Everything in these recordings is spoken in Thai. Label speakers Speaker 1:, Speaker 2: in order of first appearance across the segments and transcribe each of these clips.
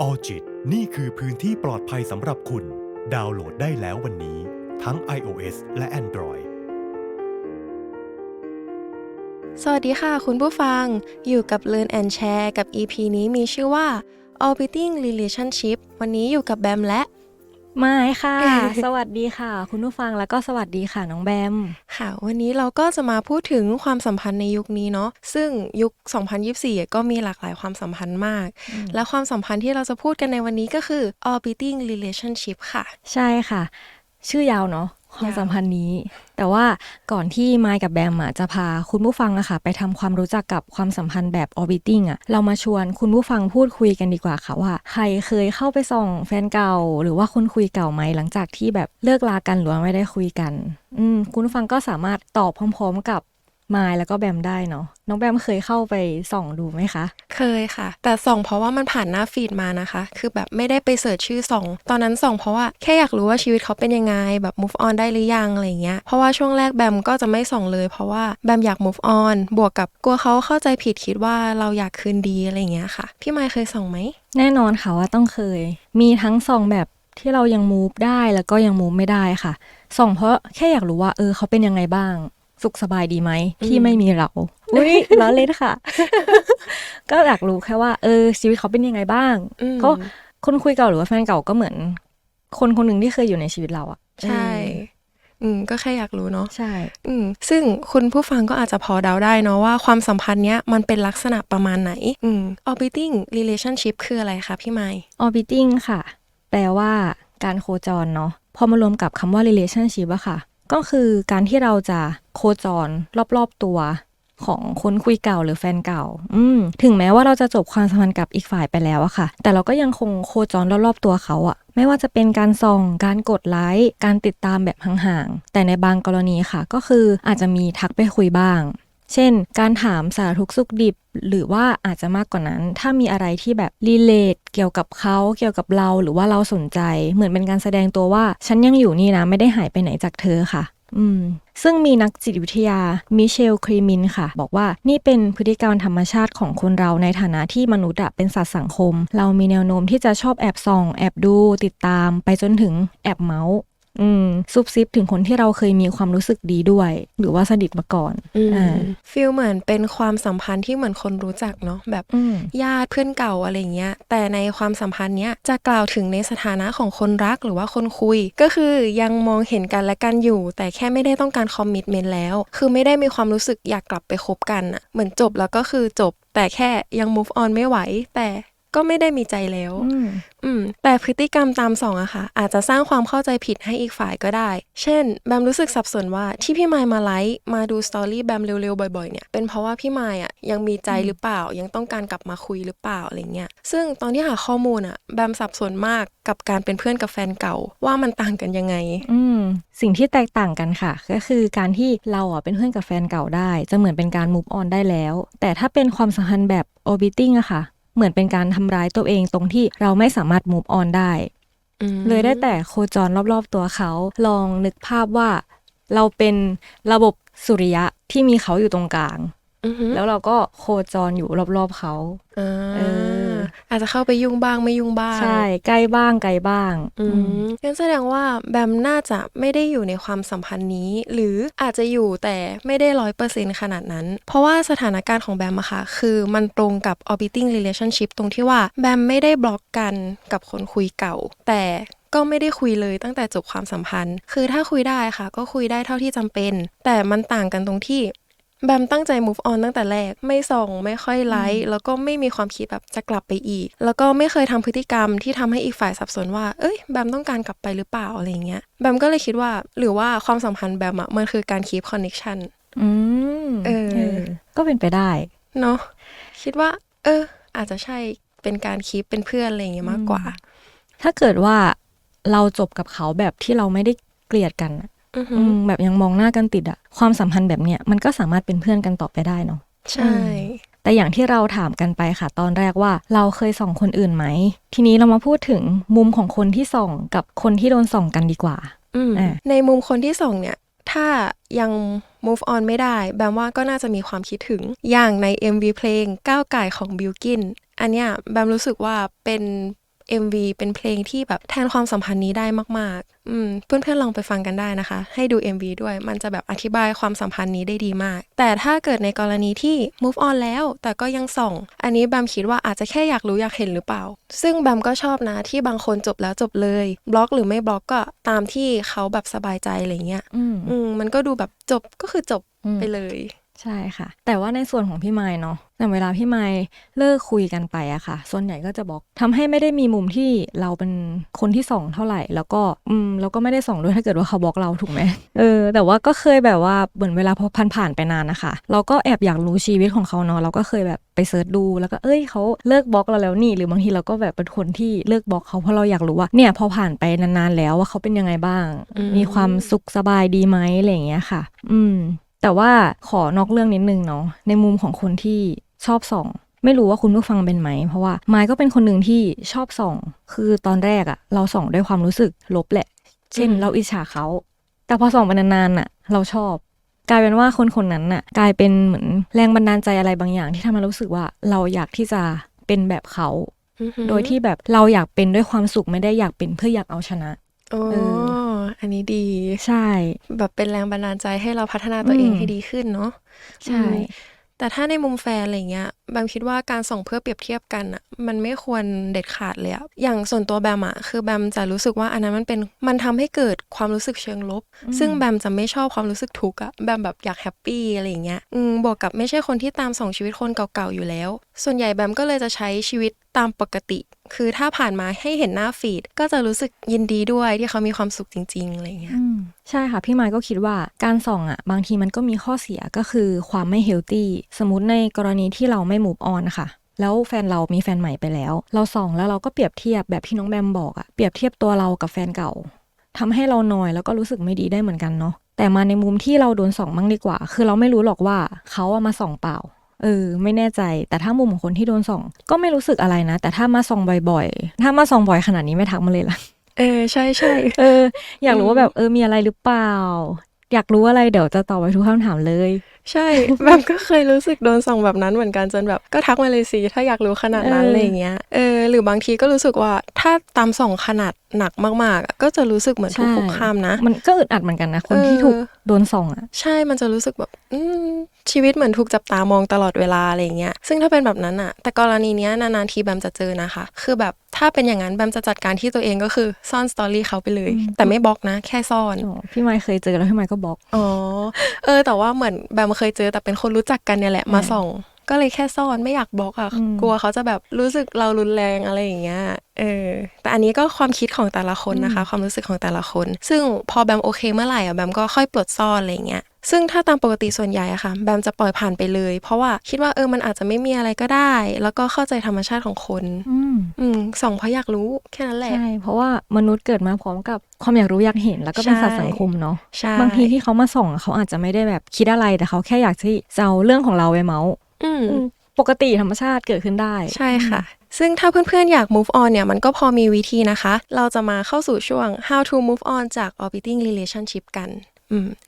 Speaker 1: ออจิตนี่คือพื้นที่ปลอดภัยสำหรับคุณ ดาวน์โหลดได้แล้ววันนี้ ทั้ง iOS และ Android
Speaker 2: สวัสดีค่ะคุณผู้ฟัง อยู่กับ Learn and Share กับ EP นี้มีชื่อว่า Orbiting Relationship วันนี้อยู่กับแบมและ
Speaker 3: ไม่ค่ะ สวัสดีค่ะ คุณผู้ฟังแล้วก็สวัสดีค่ะน้องแบม
Speaker 2: ค่ะ วันนี้เราก็จะมาพูดถึงความสัมพันธ์ในยุคนี้เนาะซึ่งยุค 2024 ก็มีหลากหลายความสัมพันธ์มาก และความสัมพันธ์ที่เราจะพูดกันในวันนี้ก็คือ Orbiting Relationship ค่ะ
Speaker 3: ใช่ค่ะ ชื่อยาวเนาะ ความสัมพันธ์นี้ แต่ว่าก่อนที่ไมค์กับแบมอะจะพาคุณผู้ฟังอะค่ะ ไปทำความรู้จักกับความสัมพันธ์แบบ orbiting อะเรามาชวนคุณผู้ฟังพูดคุยกันดีกว่าค่ะว่า ใครเคยเข้าไปส่องแฟนเก่า หรือว่าคนคุยเก่าไหมหลังจากที่แบบเลิกลากันหรือว่าไม่ได้คุยกัน อืมคุณผู้ฟังก็สามารถตอบพร้อม ๆ กับ ไมค์แล้วก็แบมได้เนาะน้องแบมเคยเข้าไปส่องดูไหมคะ
Speaker 2: เคยค่ะ แต่ส่องเพราะว่ามันผ่านหน้าฟีดมานะคะ คือแบบไม่ได้ไปเสิร์ชชื่อส่อง ตอนนั้นส่องเพราะว่าแค่อยากรู้ว่าชีวิตเขาเป็นยังไง แบบ move on ได้หรือยังอะไรเงี้ย เพราะว่าช่วงแรกแบมก็จะไม่ส่องเลย เพราะว่าแบมอยาก move on บวกกับกลัวเขาเข้าใจผิดคิดว่าเราอยากคืนดีอะไรเงี้ยค่ะ พี่ไมค์เคยส่องไหม
Speaker 3: แน่นอนค่ะว่าต้องเคย มีทั้งส่องแบบที่เรายังมูฟได้แล้วก็ยังมูฟไม่ได้ค่ะ ส่องเพราะแค่อยากรู้ว่าเออเขาเป็นยังไงบ้าง สุขสบายดีไหมที่ไม่มีเราอุ้ยล้อเล่นค่ะ ก็อยากรู้แค่ว่า เออชีวิตเขาเป็นยังไงบ้าง
Speaker 2: อืม
Speaker 3: ก็คนคุยเก่าหรือว่าแฟนเก่าก็เหมือน คนคนหนึ่งที่เคยอยู่ในชีวิตเราอะ
Speaker 2: ใช่อืมก็แค่อยากรู้เนาะ
Speaker 3: ใช่
Speaker 2: อืมซึ่งคุณผู้ฟังก็อาจจะพอเดาได้เนาะว่าความสัมพันธ์เนี้ยมันเป็นลักษณะประมาณไหน อืม orbiting relationship คืออะไรคะพี่ไมค์
Speaker 3: orbiting ค่ะ แปลว่าการโคจรเนาะพอมารวมกับคำว่า relationship อะค่ะ ก็คือการที่เราจะ โคจรรอบๆตัวของคนคุยเก่าหรือแฟนเก่า อืม ถึงแม้ว่าเราจะจบความสัมพันธ์กับอีกฝ่ายไปแล้วอะค่ะ แต่เราก็ยังคงโคจรรอบๆตัวเขาอะไม่ว่าจะเป็นการส่อง การกดไลค์ การติดตามแบบห่างๆ แต่ในบางกรณีค่ะ ก็คืออาจจะมีทักไปคุยบ้าง เช่น การถามสารทุกข์สุขดิบ หรือว่าอาจจะมากกว่านั้น ถ้ามีอะไรที่แบบรีเลทเกี่ยวกับเขา เกี่ยวกับเรา หรือว่าเราสนใจ เหมือนเป็นการแสดงตัวว่า ฉันยังอยู่นี่นะ ไม่ได้หายไปไหนจากเธอค่ะ อืมซึ่งมีนักจิตวิทยามิเชลครีมินค่ะ บอกว่านี่เป็นพฤติกรรมธรรมชาติของคนเราในฐานะที่มนุษย์เป็นสัตว์สังคม เรามีแนวโน้มที่จะชอบแอบส่อง แอบดูติดตาม ไปจนถึงแอบเมาส์ อืมซุบซิบถึงคนที่เราเคยมีความรู้สึกดีด้วย หรือว่าสนิทมาก่อน
Speaker 2: อืม
Speaker 3: อ่า
Speaker 2: ฟีลเหมือนเป็นความสัมพันธ์ที่เหมือนคนรู้จักเนาะแบบ
Speaker 3: อืม
Speaker 2: ญาติเพื่อนเก่าอะไรเงี้ย แต่ในความสัมพันธ์เนี้ยจะกล่าวถึงในสถานะของคนรักหรือว่าคนคุย ก็คือยังมองเห็นกันและกันอยู่ แต่แค่ไม่ได้ต้องการคอมมิ t เมนต์แล้ว คือไม่ได้มีความรู้สึกอยากกลับไปคบกันอะเหมือนจบแล้วก็คือจบแต่แค่ยัง move on ไม่ไหว แต่ ก็ไม่ได้มีใจแล้ว
Speaker 3: อืม
Speaker 2: อืม แต่พฤติกรรมตามสองอะค่ะ อาจจะสร้างความเข้าใจผิดให้อีกฝ่ายก็ได้ เช่น แบมรู้สึกสับสนว่าที่พี่ไมค์มาไลค์มาดูสตอรี่แบมเร็วๆ บ่อยๆ เนี่ย เป็นเพราะว่าพี่ไมค์อะยังมีใจหรือเปล่า ยังต้องการกลับมาคุยหรือเปล่าอะไรเงี้ย ซึ่งตอนที่หาข้อมูลอะแบมสับสนมากกับการเป็นเพื่อนกับแฟนเก่าว่ามันต่างกันยังไง
Speaker 3: อืม สิ่งที่แตกต่างกันค่ะ ก็คือการที่เราอะเป็นเพื่อนกับแฟนเก่าได้ จะเหมือนเป็นการ move on ได้แล้ว แต่ถ้าเป็นความสัมพันธ์แบบ orbiting อะค่ะ เหมือนเป็นการทำร้ายตัวเองตรงที่เราไม่สามารถ move on ได้
Speaker 2: อืม
Speaker 3: เลยได้แต่โคจรรอบๆตัวเขา ลองนึกภาพว่าเราเป็นระบบสุริยะที่มีเขาอยู่ตรงกลาง
Speaker 2: อือฮึ
Speaker 3: แล้วเราก็โคจรอยู่รอบๆเขา
Speaker 2: อ่า
Speaker 3: เออ
Speaker 2: อาจจะเข้าไปยุ่งบ้างไม่ยุ่งบ้าง
Speaker 3: ใช่ ใกล้บ้างไกลบ้าง
Speaker 2: อืมงั้นแสดงว่าแบมน่าจะไม่ได้อยู่ในความสัมพันธ์นี้ หรืออาจจะอยู่แต่ไม่ได้ร้อยเปอร์เซ็นขนาดนั้น เพราะว่าสถานการณ์ของแบมอะค่ะ คือมันตรงกับ orbiting relationship ตรงที่ว่าแบมไม่ได้บล็อกกันกับคนคุยเก่า แต่ก็ไม่ได้คุยเลยตั้งแต่จบความสัมพันธ์ คือถ้าคุยได้ค่ะ ก็คุยได้เท่าที่จำเป็น แต่มันต่างกันตรงที่ แบมตั้งใจ move on ตั้งแต่แรก ไม่ส่องไม่ค่อยไลค์แล้วก็ไม่มีความคิดแบบจะกลับไปอีก แล้วก็ไม่เคยทำพฤติกรรมที่ทำให้อีกฝ่ายสับสนว่า เอ้ยแบมต้องการกลับไปหรือเปล่าอะไรเงี้ยแบมก็เลยคิดว่าหรือว่าความสัมพันธ์แบมอะมันคือการ keep connection
Speaker 3: อืม
Speaker 2: เออ
Speaker 3: ก็เป็นไปได้
Speaker 2: เนาะคิดว่า เออ อาจจะใช่เป็นการ keep เป็นเพื่อนอะไรเงี้ยมากกว่า
Speaker 3: ถ้าเกิดว่าเราจบกับเขาแบบที่เราไม่ได้เกลียดกันอะ
Speaker 2: อือฮึ
Speaker 3: อืม แบบยังมองหน้ากันติดอะความสัมพันธ์แบบเนี้ยมันก็สามารถเป็นเพื่อนกันต่อไปได้เนาะ
Speaker 2: ใช่
Speaker 3: แต่อย่างที่เราถามกันไปค่ะ ตอนแรกว่าเราเคยส่องคนอื่นไหม ทีนี้เรามาพูดถึงมุมของคนที่ส่องกับคนที่โดนส่องกันดีกว่า
Speaker 2: อืม
Speaker 3: อะ
Speaker 2: ในมุมคนที่ส่งเนี่ย ถ้ายัง move on ไม่ได้ แบมว่าก็น่าจะมีความคิดถึงอย่างใน MV เพลงก้าวไก่ของบิลกินอันเนี้ยแบมรู้สึกว่าเป็น MV เป็นเพลงที่แบบแทนความสัมพันธ์นี้ได้มากๆ อืมเพื่อนๆลองไปฟังกันได้นะคะ ให้ดู MV ด้วย มันจะแบบอธิบายความสัมพันธ์นี้ได้ดีมาก แต่ถ้าเกิดในกรณีที่ move on แล้ว แต่ก็ยังส่อง อันนี้แบมคิดว่าอาจจะแค่อยากรู้อยากเห็นหรือเปล่า ซึ่งแบมก็ชอบนะที่บางคนจบแล้วจบเลย บล็อกหรือไม่บล็อกก็ตามที่เขาแบบสบายใจอะไรเงี้ย
Speaker 3: อืม
Speaker 2: อืมมันก็ดูแบบจบก็คือจบ
Speaker 3: อืม
Speaker 2: ไปเลย
Speaker 3: ใช่ค่ะ แต่ว่าในส่วนของพี่ไม้เนาะแต่เวลาพี่ไม้เลิกคุยกันไปอะค่ะ ส่วนใหญ่ก็จะบอกทำให้ไม่ได้มีมุมที่เราเป็นคนที่ส่องเท่าไหร่ แล้วก็อืมแล้วก็ไม่ได้ส่องด้วยถ้าเกิดว่าเขาบล็อกเราถูกไหมเออ แต่ว่าก็เคยแบบว่าเหมือนเวลาพอผ่านผ่านๆไปนานนะคะ เราก็แอบอยากรู้ชีวิตของเขาเนาะเราก็เคยแบบไปเสิร์ชดูแล้วก็เอ้ยเขาเลิกบล็อกเราแล้วนี่ หรือบางทีเราก็แบบเป็นคนที่เลิกบล็อกเขาเพราะเราอยากรู้ว่าเนี่ยพอผ่านไปนานๆแล้วว่าเขาเป็นยังไงบ้าง
Speaker 2: อืม
Speaker 3: มีความสุขสบายดีไหมอะไรอย่างเงี้ยค่ะ อืม แต่ว่าขอนอกเรื่องนิดนึงเนาะในมุมของคนที่ชอบส่อง ไม่รู้ว่าคุณผู้ฟังเป็นไหม เพราะว่าไม้ก็เป็นคนหนึ่งที่ชอบส่อง คือตอนแรกอะเราส่องด้วยความรู้สึกลบแหละ เช่น
Speaker 2: อืม
Speaker 3: เราอิจฉาเขา แต่พอส่องไปนานๆน่ะเราชอบ กลายเป็นว่าคนคนนั้นน่ะ กลายเป็นเหมือนแรงบันดาลใจอะไรบางอย่าง ที่ทำให้เรารู้สึกว่าเราอยากที่จะเป็นแบบเขา
Speaker 2: อือหือ
Speaker 3: โดยที่แบบเราอยากเป็นด้วยความสุขไม่ได้อยากเป็นเพื่ออยากเอาชนะ
Speaker 2: โอ้
Speaker 3: เอ
Speaker 2: อันนี้ดี
Speaker 3: ใช่
Speaker 2: แบบเป็นแรงบันดาลใจให้เราพัฒนาตัวเอง
Speaker 3: อืม
Speaker 2: ให้ดีขึ้นเนาะ
Speaker 3: ใช่
Speaker 2: อืมแต่ถ้าในมุมแฟนอะไรเงี้ยแบมคิดว่าการส่งเพื่อเปรียบเทียบกันอะมันไม่ควรเด็ดขาดเลยอะอย่างส่วนตัวแบมอะคือแบมจะรู้สึกว่าอันนั้นมันเป็นมันทำให้เกิดความรู้สึกเชิงลบ ซึ่งแบมจะไม่ชอบความรู้สึกทุกข์อะแบมแบบอยากแฮปปี้อะไรอย่างเงี้ยอืมบวกกับไม่ใช่คนที่ตามส่องชีวิตคนเก่าๆอยู่แล้วส่วนใหญ่แบมก็เลยจะใช้ชีวิตตามปกติ คือถ้าผ่านมาให้เห็นหน้าฟีด ก็จะรู้สึกยินดีด้วยที่เขามีความสุขจริง ๆ อะไรเงี้ย
Speaker 3: ใช่ค่ะ พี่ไมค์ก็คิดว่าการส่องอะ บางทีมันก็มีข้อเสียก็คือความไม่เฮลตี้สมมติในกรณีที่เราไม่ move on ค่ะแล้วแฟนเรามีแฟนใหม่ไปแล้ว เราส่องแล้วเราก็เปรียบเทียบแบบที่น้องแบมบอกอะเปรียบเทียบตัวเรากับแฟนเก่าทำให้เราหนอยแล้วก็รู้สึกไม่ดีได้เหมือนกันเนาะแต่มาในมุมที่เราโดนส่องบ้างดีกว่า คือเราไม่รู้หรอกว่าเขาอะมาส่องเปล่า เออ ไม่แน่ใจ แต่ถ้ามุมของคนที่โดนส่อง ก็ไม่รู้สึกอะไรนะ แต่ถ้ามาส่องบ่อยๆ ถ้ามาส่องบ่อยขนาดนี้ไม่ทักมาเลยล่ะ
Speaker 2: เออใช่ใช่
Speaker 3: เออ อยากรู้ว่าแบบเออมีอะไรหรือเปล่า อยากรู้อะไรเดี๋ยวจะตอบไปทุกคำถามเลย
Speaker 2: ใช่ แบบก็เคยรู้สึกโดนส่องแบบนั้นเหมือนกันจนแบบก็ทักมาเลยสิถ้าอยากรู้ขนาดนั้น
Speaker 3: เอออ
Speaker 2: อะไรอย่างเงี้ยเออหรือบางทีก็รู้สึกว่าถ้าตามส่องขนาดหนักมากๆอะก็จะรู้สึกเหมือนถูกคุกคามนะ
Speaker 3: มันก็อึดอัดเหมือนกันนะคนที่
Speaker 2: เออ
Speaker 3: ถูกโดนส่องอะ
Speaker 2: ใช่มันจะรู้สึกแบบ อืม ชีวิตเหมือนถูกจับตามองตลอดเวลาอะไรอย่างเงี้ย ซึ่งถ้าเป็นแบบนั้นอะแต่กรณีเนี้ยนานๆทีแบมจะเจอนะคะ คือแบบถ้าเป็นอย่างนั้นแบมจะจัดการที่ตัวเองก็คือซ่อนสตอรี่เขาไปเลย
Speaker 3: อืม
Speaker 2: แต่ไม่บล็อกนะ แค่ซ่อน
Speaker 3: อ๋อพี่ไมค์เคยเจอแล้วพี่ไมค์ก็บล็อก
Speaker 2: อ๋อ เออ แต่ว่าเหมือนแบมเคยเจอแต่เป็นคนรู้จักกันเนี่ยแหละมาส่องก็เลยแค่ซ่อนไม่อยากบล็อกอะ
Speaker 3: อืม
Speaker 2: กลัวเขาจะแบบรู้สึกเรารุนแรงอะไรอย่างเงี้ยเออแต่อันนี้ก็ความคิดของแต่ละคนนะคะ ความรู้สึกของแต่ละคน ซึ่งพอแบมโอเคเมื่อไหร่อะแบมก็ค่อยปลดซ่อนอะไรอย่างเงี้ย ซึ่งถ้าตามปกติส่วนใหญ่อะค่ะ แบมจะปล่อยผ่านไปเลย เพราะว่าคิดว่าเออมันอาจจะไม่มีอะไรก็ได้ แล้วก็เข้าใจธรรมชาติของคน
Speaker 3: อืม
Speaker 2: อืมส่องเพราะอยากรู้แค่นั้นแหละ
Speaker 3: ใช่ เพราะว่ามนุษย์เกิดมาพร้อมกับความอยากรู้อยากเห็นแล้วก็เป็น
Speaker 2: ใช่
Speaker 3: สัตว์สังคมเนาะ
Speaker 2: ใช่
Speaker 3: บางทีที่เขามาส่องอะเขาอาจจะไม่ได้แบบคิดอะไรแต่เขาแค่อยากที่จะเอาเรื่องของเราไปเมาส์
Speaker 2: อืม
Speaker 3: อืมปกติธรรมชาติเกิดขึ้นได้
Speaker 2: ใช่ค่ะ ซึ่งถ้าเพื่อนๆ อยาก move on เนี่ย มันก็พอมีวิธีนะคะ เราจะมาเข้าสู่ช่วง how to move on จาก orbiting relationship กันอืม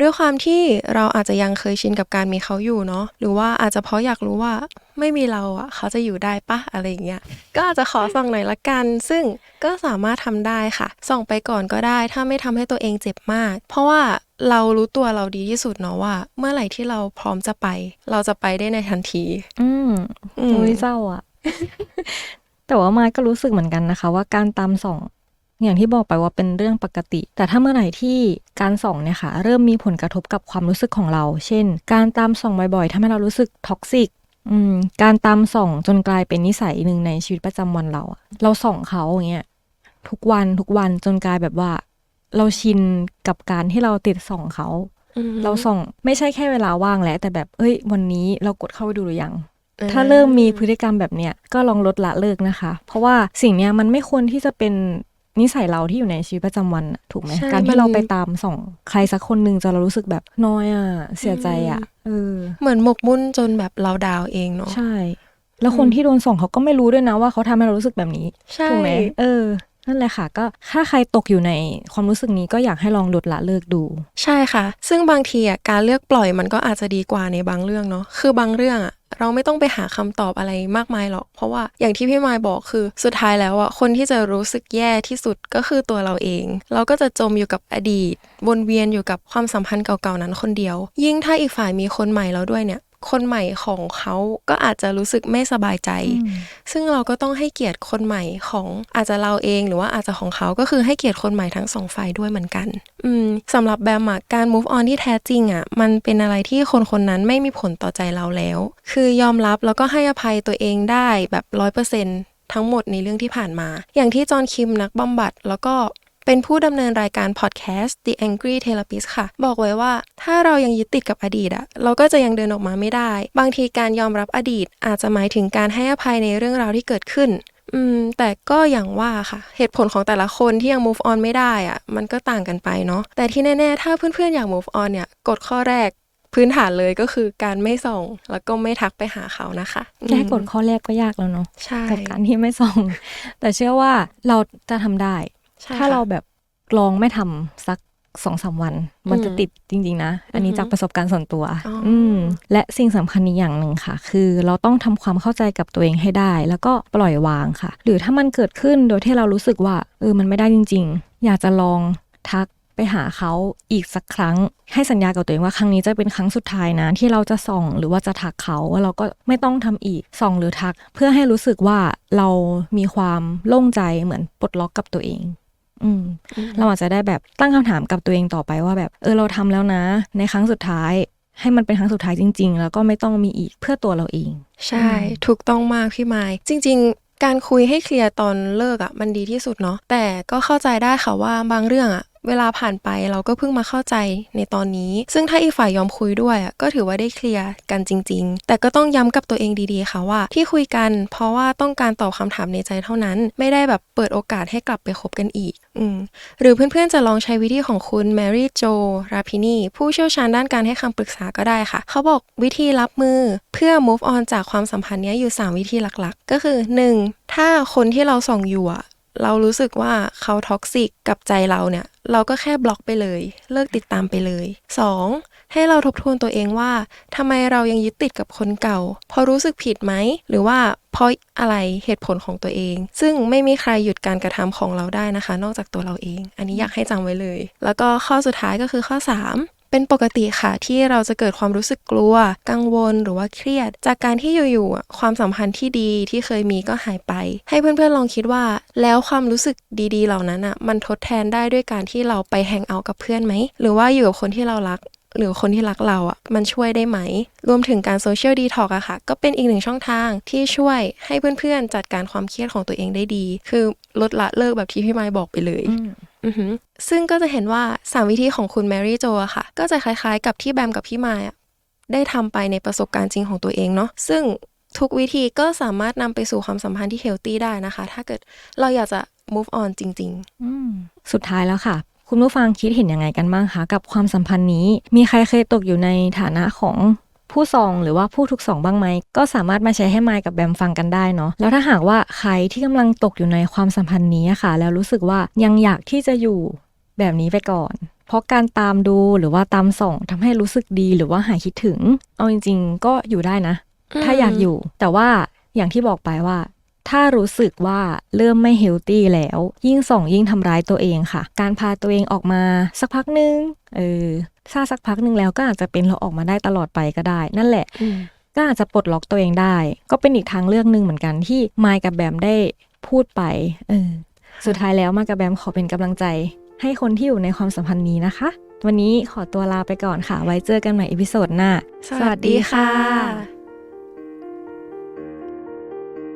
Speaker 2: ด้วยความที่เราอาจจะยังเคยชินกับการมีเขาอยู่เนาะหรือว่าอาจจะเพราะอยากรู้ว่าไม่มีเราอะ เขาจะอยู่ได้ปะอะไรอย่างเงี้ยก็อาจจะขอส่องหน่อยละกัน ซึ่งก็สามารถทำได้ค่ะ ส่องไปก่อนก็ได้ ถ้าไม่ทำให้ตัวเองเจ็บมาก เพราะว่าเรารู้ตัวเราดีที่สุดเนาะว่า เมื่อไหร่ที่เราพร้อมจะไป เราจะไปได้ในทันที
Speaker 3: อืม
Speaker 2: อืม
Speaker 3: โอ้ยเศร้าอะ แต่ว่าไม้ก็รู้สึกเหมือนกันนะคะ ว่าการตามส่อง อย่างที่บอกไปว่าเป็นเรื่องปกติ แต่ถ้าเมื่อไหร่ที่การส่องเนี่ยค่ะเริ่มมีผลกระทบกับความรู้สึกของเรา เช่น การตามส่องบ่อยๆทำให้เรารู้สึกท็อกซิกอืมการตามส่องจนกลายเป็นนิสัยหนึ่งในชีวิตประจำวันเราอะเราส่องเขาอย่างเงี้ยทุกวันทุกวันจนกลายแบบว่า เราชินกับการที่เราติดส่องเขา
Speaker 2: อืม
Speaker 3: เราส่องไม่ใช่แค่เวลาว่างแล้ว แต่แบบเอ้ย วันนี้เรากดเข้าไปดูหรือยัง
Speaker 2: อ่
Speaker 3: ถ้าเริ่มมีพฤติกรรมแบบเนี้ยก็ลองลดละเลิกนะคะ เพราะว่าสิ่งเนี้ยมันไม่ควรที่จะเป็น นิสัยเราที่อยู่ในชีวิตประจำวันน่ะถูกไหม
Speaker 2: ใช่
Speaker 3: การ
Speaker 2: มั
Speaker 3: ที่
Speaker 2: น
Speaker 3: เราไปตามส่องใครสักคนหนึ่งจะเรารู้สึกแบบน้อยอะ เสียใจอะเออ
Speaker 2: เหมือนหมกมุ่นจนแบบเราดาวเองเนาะ
Speaker 3: ใช่ แล้วคนที่โดนส่องเขาก็ไม่รู้ด้วยนะว่าเขาทำให้เรารู้สึกแบบนี้
Speaker 2: ใช่
Speaker 3: ถูกไหมเออ นั่นแหละค่ะ ก็ถ้าใครตกอยู่ในความรู้สึกนี้ก็อยากให้ลองลดละเลิกดู
Speaker 2: ใช่ค่ะ ซึ่งบางทีอะการเลือกปล่อยมันก็อาจจะดีกว่าในบางเรื่องเนาะคือบางเรื่องอะเราไม่ต้องไปหาคำตอบอะไรมากมายหรอก เพราะว่าอย่างที่พี่มายบอกคือสุดท้ายแล้วอะคนที่จะรู้สึกแย่ที่สุดก็คือตัวเราเอง เราก็จะจมอยู่กับอดีตวนเวียนอยู่กับความสัมพันธ์เก่าๆนั้นคนเดียว ยิ่งถ้าอีกฝ่ายมีคนใหม่แล้วด้วยเนี่ย คนใหม่ของเขาก็อาจจะรู้สึกไม่สบายใจ ซึ่งเราก็ต้องให้เกียรติคนใหม่ของอาจจะเราเองหรือว่าอาจจะของเขาก็คือให้เกียรติคนใหม่ทั้งสองฝ่ายด้วยเหมือนกัน อืมสำหรับแบมอะการ move on ที่แท้จริงอะมันเป็นอะไรที่คนคนนั้นไม่มีผลต่อใจเราแล้ว คือยอมรับแล้วก็ให้อภัยตัวเองได้แบบร้อยเปอร์เซ็นทั้งหมดในเรื่องที่ผ่านมา อย่างที่จอห์นคิมนักบำบัดแล้วก็ เป็นผู้ดำเนินรายการพอดแคสต์ The Angry Therapist ค่ะ บอกไว้ว่าถ้าเรายังยึดติดกับอดีตอะเราก็จะยังเดินออกมาไม่ได้ บางทีการยอมรับอดีต อาจจะหมายถึงการให้อภัยในเรื่องราวที่เกิดขึ้น อืม แต่ก็อย่างว่าค่ะ เหตุผลของแต่ละคนที่ยัง move on ไม่ได้อะมันก็ต่างกันไปเนาะแต่ที่แน่ๆ ถ้าเพื่อนๆอยาก move on เนี่ยกฎข้อแรกพื้นฐานเลยก็คือการไม่ส่งแล้วก็ไม่ทักไปหาเขานะคะ
Speaker 3: แค่กฎ
Speaker 2: อืม
Speaker 3: ข้อแรกก็ยากแล้วเนาะ
Speaker 2: ใช่
Speaker 3: กับการที่ไม่ส่งแต่เชื่อว่าเราจะทำได้
Speaker 2: ใช่
Speaker 3: ถ้า
Speaker 2: ค่ะ
Speaker 3: เราแบบลองไม่ทำสักสองสามวัน มันจะ
Speaker 2: อืม
Speaker 3: ติดจริง ๆ นะ อันนี้
Speaker 2: อือฮึ
Speaker 3: จากประสบการณ์ส่วนตัว
Speaker 2: อ๋ออื
Speaker 3: อืมและสิ่งสำคัญอีกอย่างหนึ่งค่ะ คือเราต้องทำความเข้าใจกับตัวเองให้ได้ แล้วก็ปล่อยวางค่ะ หรือถ้ามันเกิดขึ้นโดยที่เรารู้สึกว่าเออมันไม่ได้จริง ๆ อยากจะลองทักไปหาเขาอีกสักครั้ง ให้สัญญากับตัวเองว่าครั้งนี้จะเป็นครั้งสุดท้ายนะ ที่เราจะส่องหรือว่าจะทักเขาว่าเราก็ไม่ต้องทำอีกส่องหรือทัก เพื่อให้รู้สึกว่าเรามีความโล่งใจเหมือนปลดล็อกกับตัวเอง อืมเราอาจจะได้แบบตั้งคำถามกับตัวเองต่อไปว่าแบบเออเราทำแล้วนะ ในครั้งสุดท้าย ให้มันเป็นครั้งสุดท้ายจริง ๆ แล้วก็ไม่ต้องมีอีกเพื่อตัวเราเอง
Speaker 2: ใช่ ถูกต้องมากพี่ไม้จริง ๆ การคุยให้เคลียร์ตอนเลิกอะ่ะมันดีที่สุดเนาะแต่ก็เข้าใจได้ค่ะว่าบางเรื่องอะ่ะ เวลาผ่านไปเราก็เพิ่งมาเข้าใจในตอนนี้ ซึ่งถ้าอีกฝ่ายยอมคุยด้วยก็ถือว่าได้เคลียร์กันจริง ๆ แต่ก็ต้องย้ำกับตัวเองดีๆค่ะว่า ที่คุยกัน เพราะว่าต้องการตอบคำถามในใจเท่านั้น ไม่ได้แบบเปิดโอกาสให้กลับไปคบกันอีกอืมหรือเพื่อนๆจะลองใช้วิธีของคุณแมรี่โจราพินีผู้เชี่ยวชาญด้านการให้คำปรึกษาก็ได้ค่ะ เขาบอกวิธีรับมือเพื่อ move on จากความสัมพันธ์นี้อยู่ 3 วิธีหลักๆ ก็คือ 1. ถ้าคนที่เราส่องอยู่ เรารู้สึกว่าเขาท็อกซิกกับใจเราเนี่ย เราก็แค่บล็อกไปเลย เลิกติดตามไปเลย 2. ให้เราทบทวนตัวเองว่าทำไมเรายังยึดติดกับคนเก่าพราะรู้สึกผิดไหม หรือว่าเพราะอะไรเหตุผลของตัวเอง ซึ่งไม่มีใครหยุดการกระทำของเราได้นะคะ นอกจากตัวเราเอง อันนี้อยากให้จำไว้เลย แล้วก็ข้อสุดท้ายก็คือข้อ 3 เป็นปกติค่ะที่เราจะเกิดความรู้สึกกลัว กังวลหรือว่าเครียด จากการที่อยู่ๆความสัมพันธ์ที่ดีที่เคยมีก็หายไป ให้เพื่อนๆลองคิดว่า แล้วความรู้สึกดี ๆ เหล่านั้นอะมันทดแทนได้ด้วยการที่เราไปแฮงเอาท์กับเพื่อนไหมหรือว่าอยู่กับคนที่เรารักหรือคนที่รักเราอะมันช่วยได้ไหม รวมถึงการโซเชียลดีท็อกอะค่ะ ก็เป็นอีกหนึ่งช่องทางที่ช่วยให้เพื่อนๆ จัดการความเครียดของตัวเองได้ดี คือลดละเลิกแบบที่พี่ไม้บอกไปเลย ซึ่งก็จะเห็นว่า 3 วิธีของคุณแมรี่โจอะค่ะ ก็จะคล้ายๆ กับที่แบมกับพี่มายอะได้ทำไปในประสบการณ์จริงของตัวเองเนาะซึ่งทุกวิธีก็สามารถนำไปสู่ความสัมพันธ์ที่เฮลตี้ได้นะคะ ถ้าเกิดเราอยากจะ move on จริงๆ
Speaker 3: สุดท้ายแล้วค่ะ คุณผู้ฟังคิดเห็นยังไงกันบ้างคะ กับความสัมพันธ์นี้ มีใครเคยตกอยู่ในฐานะของ ผู้ซองหรือว่าผู้ทุกสองบ้างไหม ก็สามารถมาแชร์ให้ไมค์กับแบมฟังกันได้เนาะแล้วถ้าหากว่าใครที่กำลังตกอยู่ในความสัมพันธ์นี้อะค่ะ แล้วรู้สึกว่ายังอยากที่จะอยู่แบบนี้ไปก่อน เพราะการตามดูหรือว่าตามส่องทำให้รู้สึกดีหรือว่าหายคิดถึง เอาจริง ๆ ก็อยู่ได้นะ
Speaker 2: อืม
Speaker 3: ถ้าอยากอยู่ แต่ว่าอย่างที่บอกไปว่า ถ้ารู้สึกว่าเริ่มไม่เฮลตี้แล้ว ยิ่งส่องยิ่งทำร้ายตัวเองค่ะ การพาตัวเองออกมาสักพักหนึ่งเออถ้าสักพักหนึ่งแล้วก็อาจจะเป็นเราออกมาได้ตลอดไปก็ได้ นั่นแหละ
Speaker 2: อืม
Speaker 3: ก็อาจจะปลดล็อกตัวเองได้ ก็เป็นอีกทางเลือกหนึ่งเหมือนกันที่มายกับแบมได้พูดไปเออสุดท้ายแล้วมายกับแบมขอเป็นกำลังใจ ให้คนที่อยู่ในความสัมพันธ์นี้นะคะ วันนี้ขอตัวลาไปก่อนค่ะ ไว้เจอกันใหม่อีพิโซดหน้า
Speaker 2: สวัสดีค่ะ